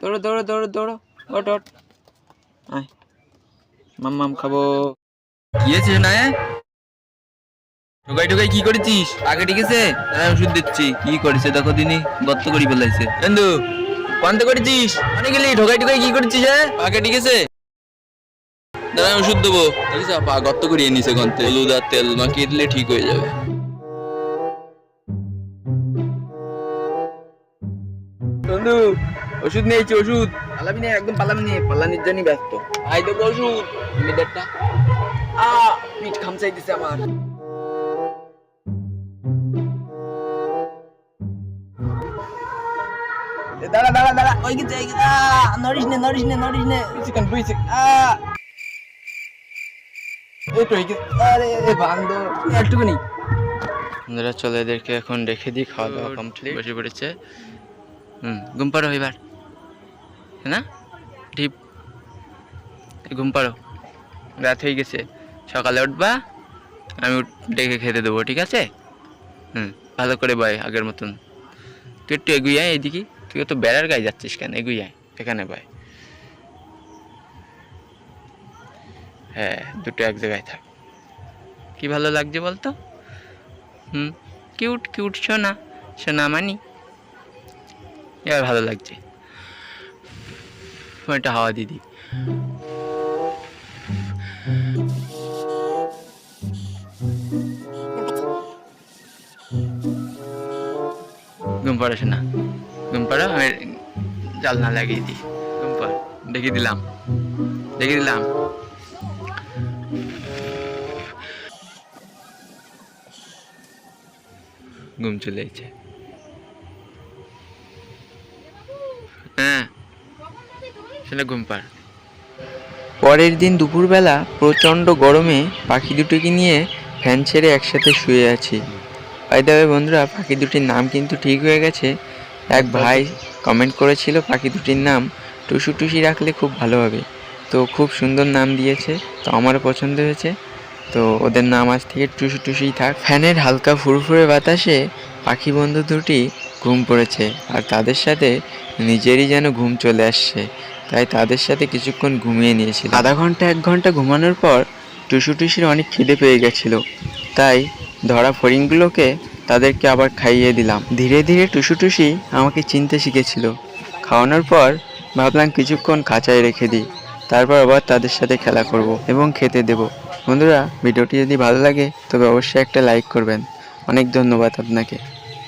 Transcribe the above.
দৌড়ো দৌড়ো দৌড়ো দৌড়ো। ওট ওট খাব। কি না কি করেছিস? আগে ঠিক আছে? ওষুধ দিচ্ছি। কি করেছে দেখো দিনই গর্ত করি ফেলাইছে। বন্ধু বন্ধ করেছিস? মানে গেলি ঠোকাই ঠোকাই, কি করেছিস হ্যাঁ? আগে ঠিক দাঁড়া, ওষুধ দেবো। ঠিক আছে গর্ত করিয়ে নিছে গন্তে হলুদ আর তেল মাখিয়ে দিলে ঠিক হয়ে যাবে। বন্ধু ওষুধ নিয়েছি ওষুধ। পালাবি না একদম পালাবি না পালানির জন্য ব্যস্ত। আই দেবো ওষুধ মিটারটা আ পিঠ খামচাই দিছে আমার দাঁড়া দাঁড়া দাঁড়া। ওই গেছে ওই গেছে। আ, নড়িস নে নড়িস নে নড়িস নে। দুই সেকেন্ড দুই সেকেন্ড আ। এই তো গেছে। আরে বান্দর। একটুখানি। বন্ধুরা চলে এদেরকে এখন রেখে দিই খাওয়া দাওয়া কমপ্লিট বসে পড়েছে। ঘুম পাড়ো এবার। না? ঢিপ। ঘুম পাড়ো। রাত হয়ে গেছে। সকালে উঠবা, আমি ডেকে খেতে দেবো, ঠিক আছে? হুম, ভালো করে বয় আগের মতন। তুই একটু এগুই আয় এইদিকে তুই তো বেড়ার গায়ে যাচ্ছিস কেন? এগুই আয়, এখানে বয়। হ্যাঁ দুটো এক জায়গায় থাক। কি ভালো লাগছে বলতো? হুম, কিউট কিউট সোনা। সোনা মানি। এবার ভালো লাগছে। ওইটা হাওয়া দিদি ঘুম পাড়ো শোনা ঘুম পাড়ো, আমি জালনা লাগিয়ে দিই। ঘুম পাড় ডেকে দিলাম। ডেকে দিলাম। ঘুম চলে এসেছে। সেটা ঘুম পাড় পরের দিন দুপুরবেলা প্রচণ্ড গরমে পাখি দুটোকে নিয়ে ফ্যান ছেড়ে একসাথে শুয়ে আছি। ভাই দেবে বন্ধুরা, পাখি দুটির নাম কিন্তু ঠিক হয়ে গেছে। এক ভাই কমেন্ট করেছিল পাখি দুটির নাম টুসু টুসি রাখলে খুব ভালো হবে। তো খুব সুন্দর নাম দিয়েছে, তো আমারও পছন্দ হয়েছে। তো ওদের নাম আজ থেকে টুসু টুসিই থাক। ফ্যানের হালকা ফুরফুরে বাতাসে পাখি বন্ধু দুটি ঘুম পড়েছে, আর তাদের সাথে নিজেরই যেন ঘুম চলে আসছে। তাই তাদের সাথে কিছুক্ষণ ঘুমিয়ে নিয়েছিল আধা ঘণ্টা, এক ঘণ্টা ঘুমানোর পর টুসু টুসির অনেক খিদে পেয়ে গেছিল। তাই ধরা ফড়িংগুলোকে তাদেরকে আবার খাইয়ে দিলাম। ধীরে ধীরে টুসু টুসি আমাকে চিনতে শিখেছিল। খাওয়ানোর পর ভাবলাম কিছুক্ষণ খাঁচায় রেখে দিই। তারপর আবার তাদের সাথে খেলা করব এবং খেতে দেব। বন্ধুরা, ভিডিওটি যদি ভালো লাগে তবে অবশ্যই একটা লাইক করবেন। অনেক ধন্যবাদ আপনাকে।